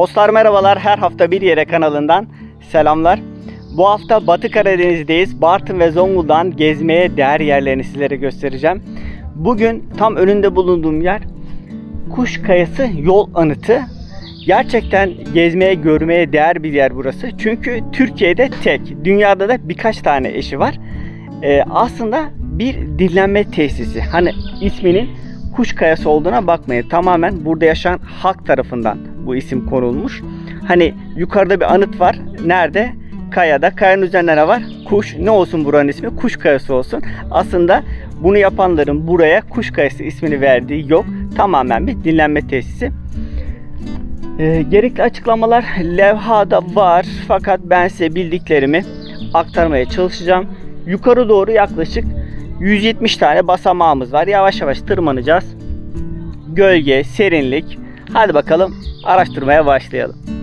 Dostlar merhabalar. Her hafta bir yere kanalından selamlar. Bu hafta Batı Karadeniz'deyiz. Bartın ve Zonguldak'ın gezmeye değer yerlerini sizlere göstereceğim. Bugün tam önünde bulunduğum yer Kuş Kayası Yol Anıtı. Gerçekten gezmeye, görmeye değer bir yer burası. Çünkü Türkiye'de tek, dünyada da birkaç tane eşi var. Ee, aslında bir dinlenme tesisi. Hani isminin kuş kayası olduğuna bakmayın. Tamamen burada yaşayan halk tarafından bu isim konulmuş. Hani yukarıda bir anıt var. Nerede? Kayada. Kayanın üzerinde ne var? Kuş. Ne olsun buranın ismi? Kuş kayası olsun. Aslında bunu yapanların buraya kuş kayası ismini verdiği yok. Tamamen bir dinlenme tesisi. Ee, gerekli açıklamalar levhada var. Fakat ben size bildiklerimi aktarmaya çalışacağım. Yukarı doğru yaklaşık 170 tane basamağımız var. Yavaş yavaş tırmanacağız. Gölge, serinlik. Hadi bakalım araştırmaya başlayalım.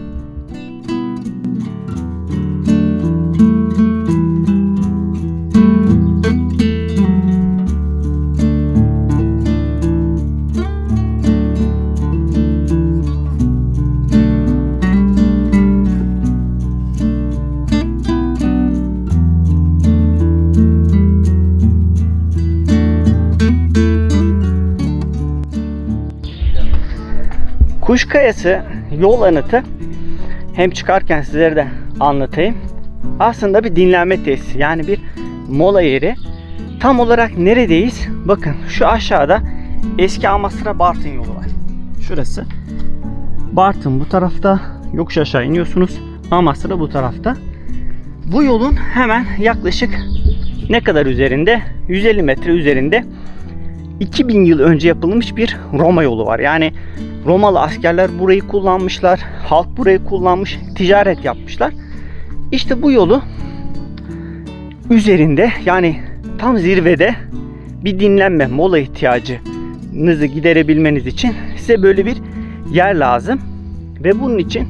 Kayası yol anıtı hem çıkarken sizlere de anlatayım. Aslında bir dinlenme tesisi yani bir mola yeri. Tam olarak neredeyiz? Bakın şu aşağıda eski Amasra Bartın yolu var. Şurası. Bartın bu tarafta. Yokuş aşağı iniyorsunuz. Amasra bu tarafta. Bu yolun hemen yaklaşık ne kadar üzerinde? 150 metre üzerinde 2000 yıl önce yapılmış bir Roma yolu var. Yani Romalı askerler burayı kullanmışlar. Halk burayı kullanmış. Ticaret yapmışlar. İşte bu yolu üzerinde yani tam zirvede bir dinlenme, mola ihtiyacınızı giderebilmeniz için size böyle bir yer lazım. Ve bunun için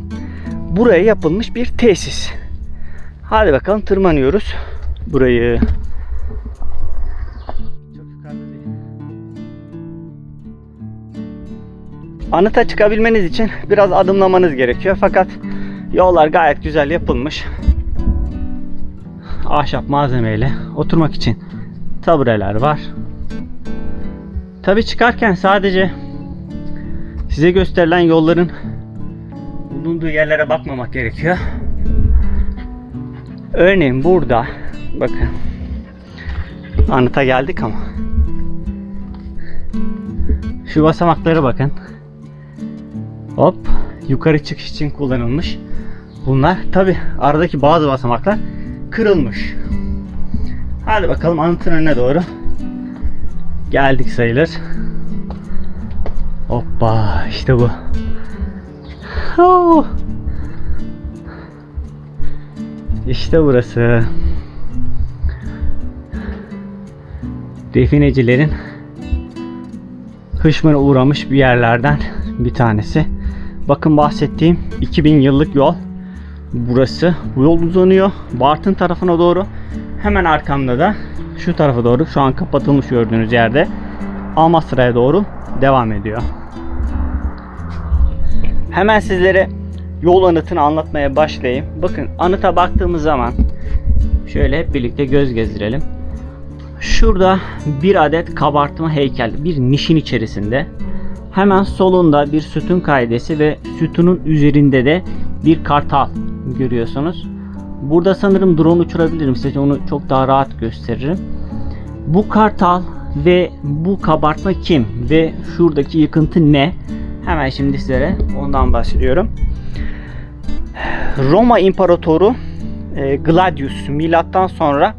buraya yapılmış bir tesis. Hadi bakalım tırmanıyoruz burayı. Anıta çıkabilmeniz için biraz adımlamanız gerekiyor. Fakat yollar gayet güzel yapılmış. Ahşap malzemeyle oturmak için tabureler var. Tabi çıkarken sadece size gösterilen yolların bulunduğu yerlere bakmamak gerekiyor. Örneğin burada bakın anıta geldik ama şu basamaklara bakın. Hop yukarı çıkış için kullanılmış. Bunlar tabi aradaki bazı basamaklar kırılmış. Hadi bakalım anıtın önüne doğru. Geldik sayılır. Hoppa işte bu. Oh. İşte burası. Definecilerin hışmına uğramış bir yerlerden bir tanesi. Bakın bahsettiğim 2000 yıllık yol. Burası. Bu yol uzanıyor. Bartın tarafına doğru. Hemen arkamda da şu tarafa doğru şu an kapatılmış gördüğünüz yerde Amasra'ya doğru devam ediyor. Hemen sizlere yol anıtını anlatmaya başlayayım. Bakın anıta baktığımız zaman şöyle hep birlikte göz gezdirelim. Şurada bir adet kabartma heykel bir nişin içerisinde. Hemen solunda bir sütun kaidesi ve sütunun üzerinde de bir kartal görüyorsunuz. Burada sanırım drone uçurabilirim size onu çok daha rahat gösteririm. Bu kartal ve bu kabartma kim ve şuradaki yıkıntı ne? Hemen şimdi sizlere ondan bahsediyorum. Roma İmparatoru e, Gladius milattan sonra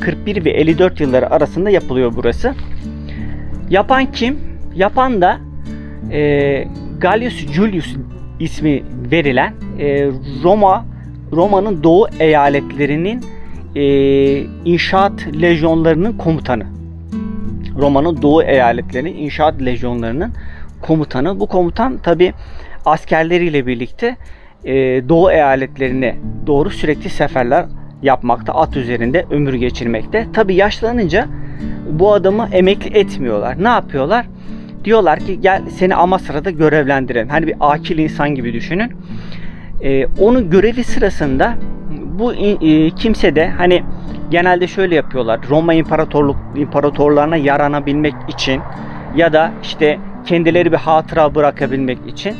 41 ve 54 yılları arasında yapılıyor burası. Yapan kim? Yapan da e, Gaius Julius ismi verilen e, Roma Roma'nın doğu eyaletlerinin e, inşaat lejyonlarının komutanı. Roma'nın doğu eyaletlerinin inşaat lejyonlarının komutanı. Bu komutan tabi askerleriyle birlikte e, doğu eyaletlerine doğru sürekli seferler yapmakta, at üzerinde ömür geçirmekte. Tabi yaşlanınca bu adamı emekli etmiyorlar. Ne yapıyorlar? Diyorlar ki gel seni Amasra'da görevlendirelim. Hani bir akil insan gibi düşünün. Ee, onun görevi sırasında bu e, kimse de hani genelde şöyle yapıyorlar. Roma İmparatorluk imparatorlarına yaranabilmek için ya da işte kendileri bir hatıra bırakabilmek için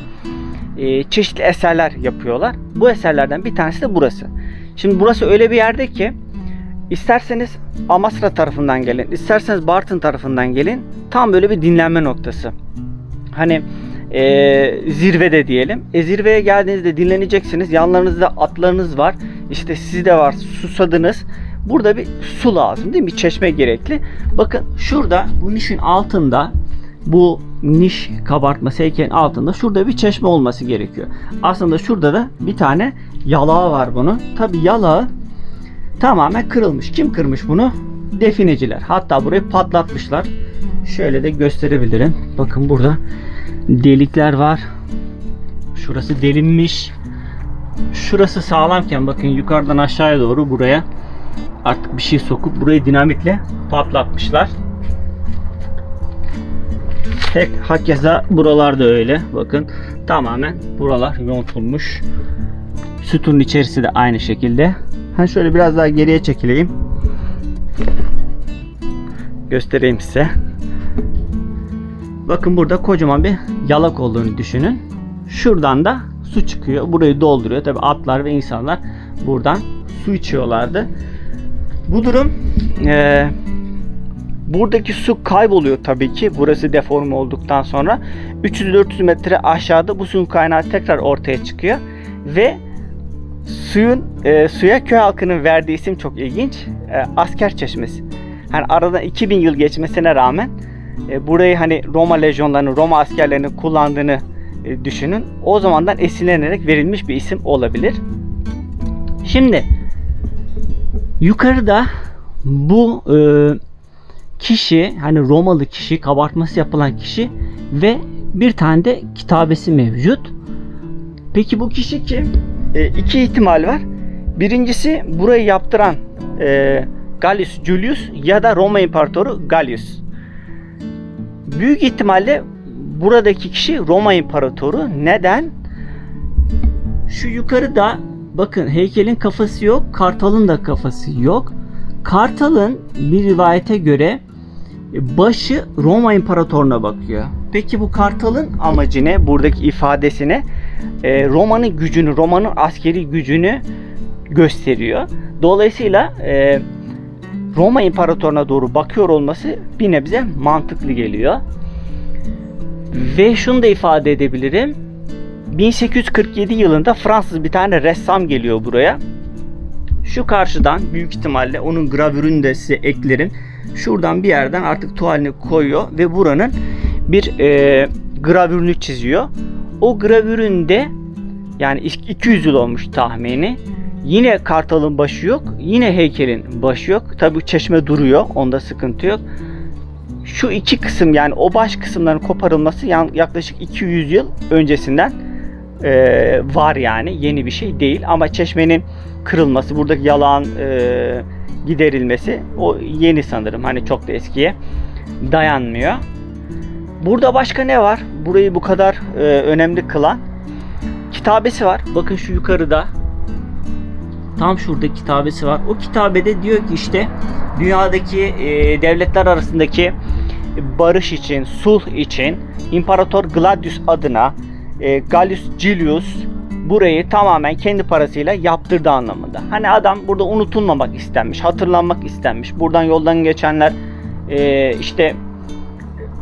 e, çeşitli eserler yapıyorlar. Bu eserlerden bir tanesi de burası. Şimdi burası öyle bir yerde ki isterseniz Amasra tarafından gelin, isterseniz Bartın tarafından gelin. Tam böyle bir dinlenme noktası. Hani e, zirvede diyelim. E, zirveye geldiğinizde dinleneceksiniz. Yanlarınızda atlarınız var. İşte siz de var. Susadınız. Burada bir su lazım değil mi? Bir çeşme gerekli. Bakın şurada bu nişin altında bu niş kabartması heykelin altında şurada bir çeşme olması gerekiyor. Aslında şurada da bir tane yalağı var bunun. Tabi yalağı tamamen kırılmış. Kim kırmış bunu? Defineciler. Hatta burayı patlatmışlar. Şöyle de gösterebilirim. Bakın burada delikler var. Şurası delinmiş. Şurası sağlamken bakın yukarıdan aşağıya doğru buraya artık bir şey sokup burayı dinamitle patlatmışlar. Tek hakeza buralarda öyle. Bakın tamamen buralar yontulmuş. Sütunun içerisi de aynı şekilde. Ha şöyle biraz daha geriye çekileyim. Göstereyim size. Bakın burada kocaman bir yalak olduğunu düşünün. Şuradan da su çıkıyor. Burayı dolduruyor. Tabi atlar ve insanlar buradan su içiyorlardı. Bu durum eee Buradaki su kayboluyor tabii ki. Burası deforme olduktan sonra 300-400 metre aşağıda bu suyun kaynağı tekrar ortaya çıkıyor ve suyun e, suya köy halkının verdiği isim çok ilginç. E, asker çeşmesi. Hani aradan 2000 yıl geçmesine rağmen e, burayı hani Roma lejyonlarının, Roma askerlerinin kullandığını e, düşünün. O zamandan esinlenerek verilmiş bir isim olabilir. Şimdi yukarıda bu e, kişi hani Romalı kişi kabartması yapılan kişi ve bir tane de kitabesi mevcut. Peki bu kişi kim? E, iki ihtimal var. Birincisi burayı yaptıran e, Julius ya da Roma İmparatoru Gallus. Büyük ihtimalle buradaki kişi Roma İmparatoru. Neden? Şu yukarıda bakın heykelin kafası yok, kartalın da kafası yok. Kartalın bir rivayete göre başı Roma İmparatoruna bakıyor. Peki bu kartalın amacı ne? Buradaki ifadesine e, Roma'nın gücünü, Roma'nın askeri gücünü gösteriyor. Dolayısıyla e, Roma İmparatoruna doğru bakıyor olması bir nebze mantıklı geliyor. Ve şunu da ifade edebilirim. 1847 yılında Fransız bir tane ressam geliyor buraya. Şu karşıdan büyük ihtimalle onun gravürünü de size eklerim. Şuradan bir yerden artık tuvalini koyuyor ve buranın bir e, gravürünü çiziyor. O gravüründe yani 200 yıl olmuş tahmini. Yine kartalın başı yok. Yine heykelin başı yok. Tabi çeşme duruyor. Onda sıkıntı yok. Şu iki kısım yani o baş kısımların koparılması yaklaşık 200 yıl öncesinden e, var yani. Yeni bir şey değil. Ama çeşmenin kırılması, buradaki yalan e, giderilmesi o yeni sanırım. Hani çok da eskiye dayanmıyor. Burada başka ne var? Burayı bu kadar e, önemli kılan kitabesi var. Bakın şu yukarıda tam şurada kitabesi var. O kitabede diyor ki işte dünyadaki e, devletler arasındaki barış için, sulh için İmparator Gladius adına e, Gallus Julius burayı tamamen kendi parasıyla yaptırdı anlamında. Hani adam burada unutulmamak istenmiş, hatırlanmak istenmiş. Buradan yoldan geçenler e, işte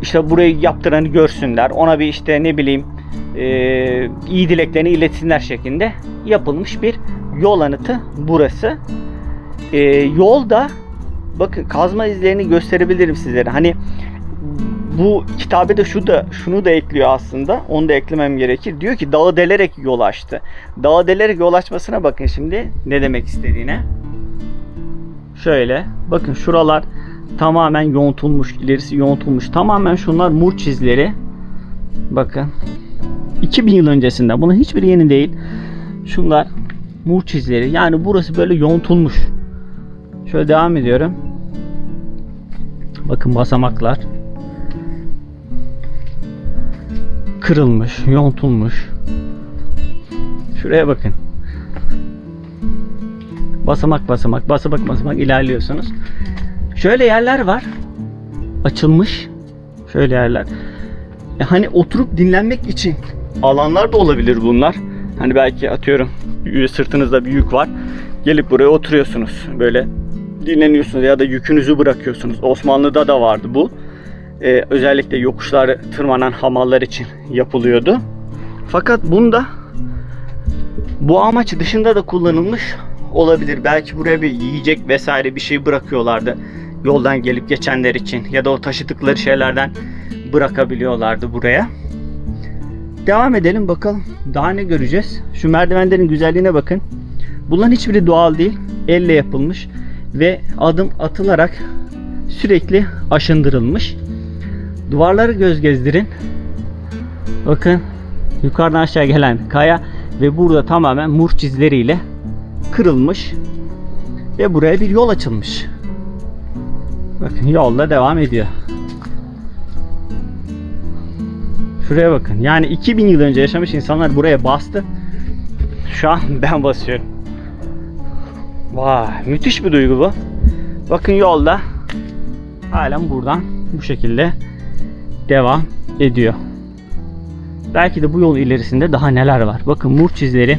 işte burayı yaptıranı görsünler. Ona bir işte ne bileyim e, iyi dileklerini iletsinler şeklinde yapılmış bir yol anıtı burası. E, yolda bakın kazma izlerini gösterebilirim sizlere. Hani bu kitabe de şu da şunu da ekliyor aslında. Onu da eklemem gerekir. Diyor ki dağı delerek yol açtı. Dağı delerek yol açmasına bakın şimdi ne demek istediğine. Şöyle bakın şuralar tamamen yontulmuş, ilerisi yontulmuş. Tamamen şunlar murç izleri. Bakın. 2000 yıl öncesinde. Bunun hiçbir yeni değil. Şunlar murç izleri. Yani burası böyle yontulmuş. Şöyle devam ediyorum. Bakın basamaklar. kırılmış, yontulmuş. Şuraya bakın. Basamak basamak, basamak basamak ilerliyorsunuz. Şöyle yerler var. Açılmış. Şöyle yerler. E hani oturup dinlenmek için alanlar da olabilir bunlar. Hani belki atıyorum sırtınızda bir yük var. Gelip buraya oturuyorsunuz. Böyle dinleniyorsunuz ya da yükünüzü bırakıyorsunuz. Osmanlı'da da vardı bu. Ee, özellikle yokuşları tırmanan hamallar için yapılıyordu. Fakat bunda bu amaç dışında da kullanılmış olabilir. Belki buraya bir yiyecek vesaire bir şey bırakıyorlardı. Yoldan gelip geçenler için ya da o taşıdıkları şeylerden bırakabiliyorlardı buraya. Devam edelim bakalım. Daha ne göreceğiz? Şu merdivenlerin güzelliğine bakın. Bunların hiçbiri doğal değil. Elle yapılmış ve adım atılarak sürekli aşındırılmış. Duvarları göz gezdirin. Bakın yukarıdan aşağı gelen kaya ve burada tamamen murç izleriyle kırılmış ve buraya bir yol açılmış. Bakın yolla devam ediyor. Şuraya bakın. Yani 2000 yıl önce yaşamış insanlar buraya bastı. Şu an ben basıyorum. Vay, müthiş bir duygu bu. Bakın yolda halen buradan bu şekilde devam ediyor. Belki de bu yol ilerisinde daha neler var. Bakın murç izleri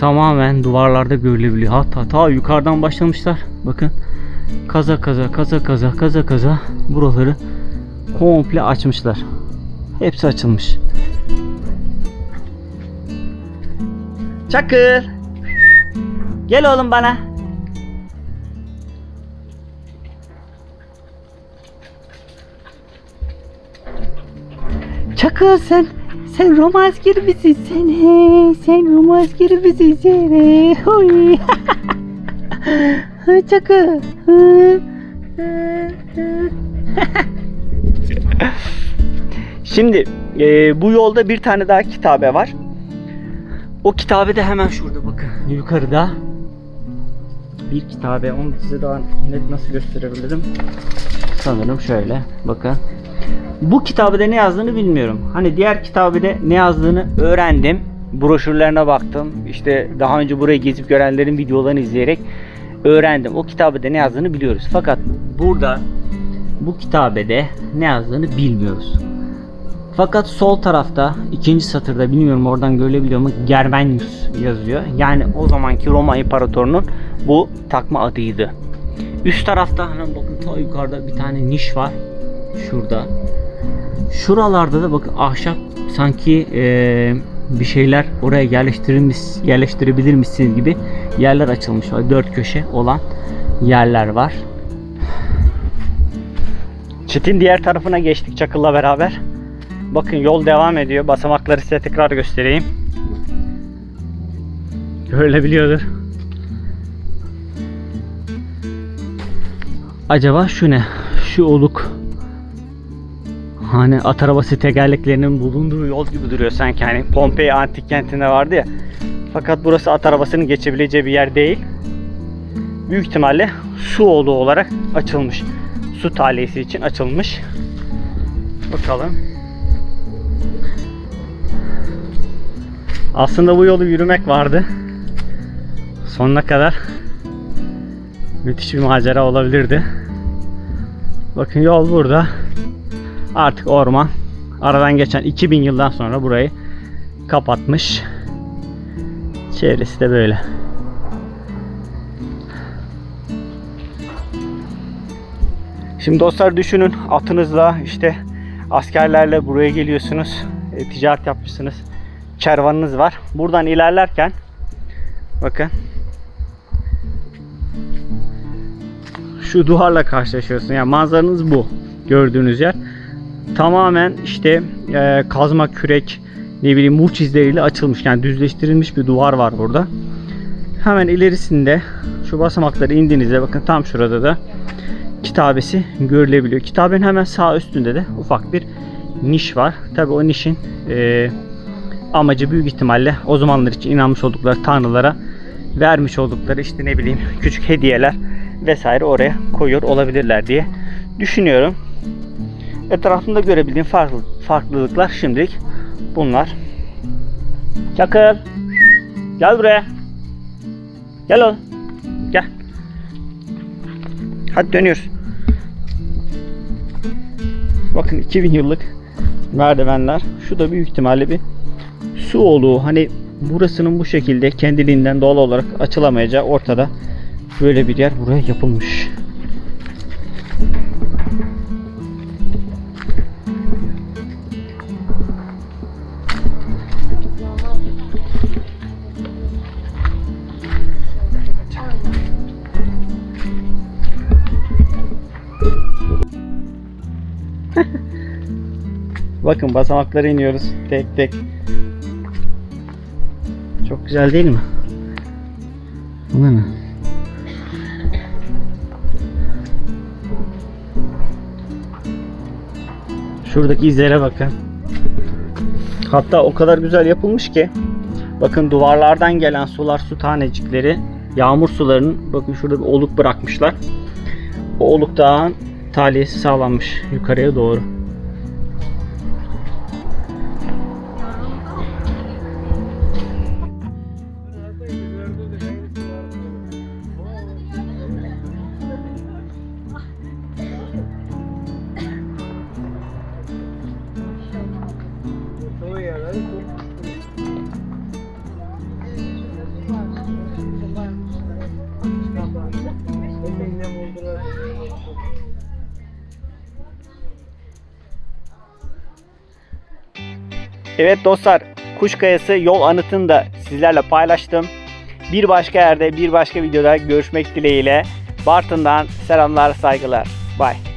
tamamen duvarlarda görülebiliyor. Hatta ta yukarıdan başlamışlar. Bakın kaza kaza kaza kaza kaza kaza buraları komple açmışlar. Hepsi açılmış. Çakır. Gel oğlum bana. Çakır sen sen romans gibisin sen he sen romans gibisin sen Hı. Hı, hı. Şimdi e, bu yolda bir tane daha kitabe var. O kitabe de hemen şurada bakın yukarıda. Bir kitabe onu size daha net nasıl gösterebilirim? Sanırım şöyle bakın. Bu kitabede ne yazdığını bilmiyorum. Hani diğer kitabede ne yazdığını öğrendim. Broşürlerine baktım. İşte daha önce burayı gezip görenlerin videolarını izleyerek öğrendim. O kitabede ne yazdığını biliyoruz. Fakat burada bu kitabede ne yazdığını bilmiyoruz. Fakat sol tarafta ikinci satırda bilmiyorum oradan görülebiliyor mu Germanius yazıyor. Yani o zamanki Roma İmparatorunun bu takma adıydı. Üst tarafta hemen bakın ta yukarıda bir tane niş var. Şurada. Şuralarda da bakın ahşap sanki eee, bir şeyler oraya yerleştirilmiş, yerleştirebilirmişsiniz gibi yerler açılmış var. Dört köşe olan yerler var. Çitin diğer tarafına geçtik Çakıl'la beraber. Bakın yol devam ediyor. Basamakları size tekrar göstereyim. Görülebiliyordur. Acaba şu ne? Şu oluk. Hani at arabası tekerleklerinin bulunduğu yol gibi duruyor sanki. Hani Pompei antik kentinde vardı ya. Fakat burası at arabasının geçebileceği bir yer değil. Büyük ihtimalle su olduğu olarak açılmış. Su talihsi için açılmış. Bakalım. Aslında bu yolu yürümek vardı. Sonuna kadar müthiş bir macera olabilirdi. Bakın yol burada. Artık orman. Aradan geçen 2000 yıldan sonra burayı kapatmış. Çevresi de böyle. Şimdi dostlar düşünün atınızla işte askerlerle buraya geliyorsunuz. E, ticaret yapmışsınız. Kervanınız var. Buradan ilerlerken bakın şu duvarla karşılaşıyorsun. Yani manzaranız bu. Gördüğünüz yer. Tamamen işte e, kazma kürek ne bileyim murç izleriyle açılmış. Yani düzleştirilmiş bir duvar var burada. Hemen ilerisinde şu basamakları indiğinizde bakın tam şurada da kitabesi görülebiliyor. Kitabenin hemen sağ üstünde de ufak bir niş var. Tabi o nişin e, amacı büyük ihtimalle o zamanlar için inanmış oldukları tanrılara vermiş oldukları işte ne bileyim küçük hediyeler vesaire oraya koyuyor olabilirler diye düşünüyorum. Etrafımda görebildiğim farklı, farklılıklar şimdilik bunlar. Çakıl. Gel buraya. Gel oğlum. Gel. Hadi dönüyoruz. Bakın 2000 yıllık merdivenler. Şu da büyük ihtimalle bir su olduğu hani burasının bu şekilde kendiliğinden doğal olarak açılamayacağı ortada böyle bir yer buraya yapılmış. Bakın basamaklara iniyoruz tek tek. Çok güzel değil mi? Değil mi? Şuradaki izlere bakın. Hatta o kadar güzel yapılmış ki bakın duvarlardan gelen sular su tanecikleri yağmur sularının bakın şurada bir oluk bırakmışlar. O oluktan tahliyesi sağlanmış yukarıya doğru. Evet dostlar, Kuşkayası yol anıtını da sizlerle paylaştım. Bir başka yerde, bir başka videoda görüşmek dileğiyle. Bartın'dan selamlar, saygılar. Bye.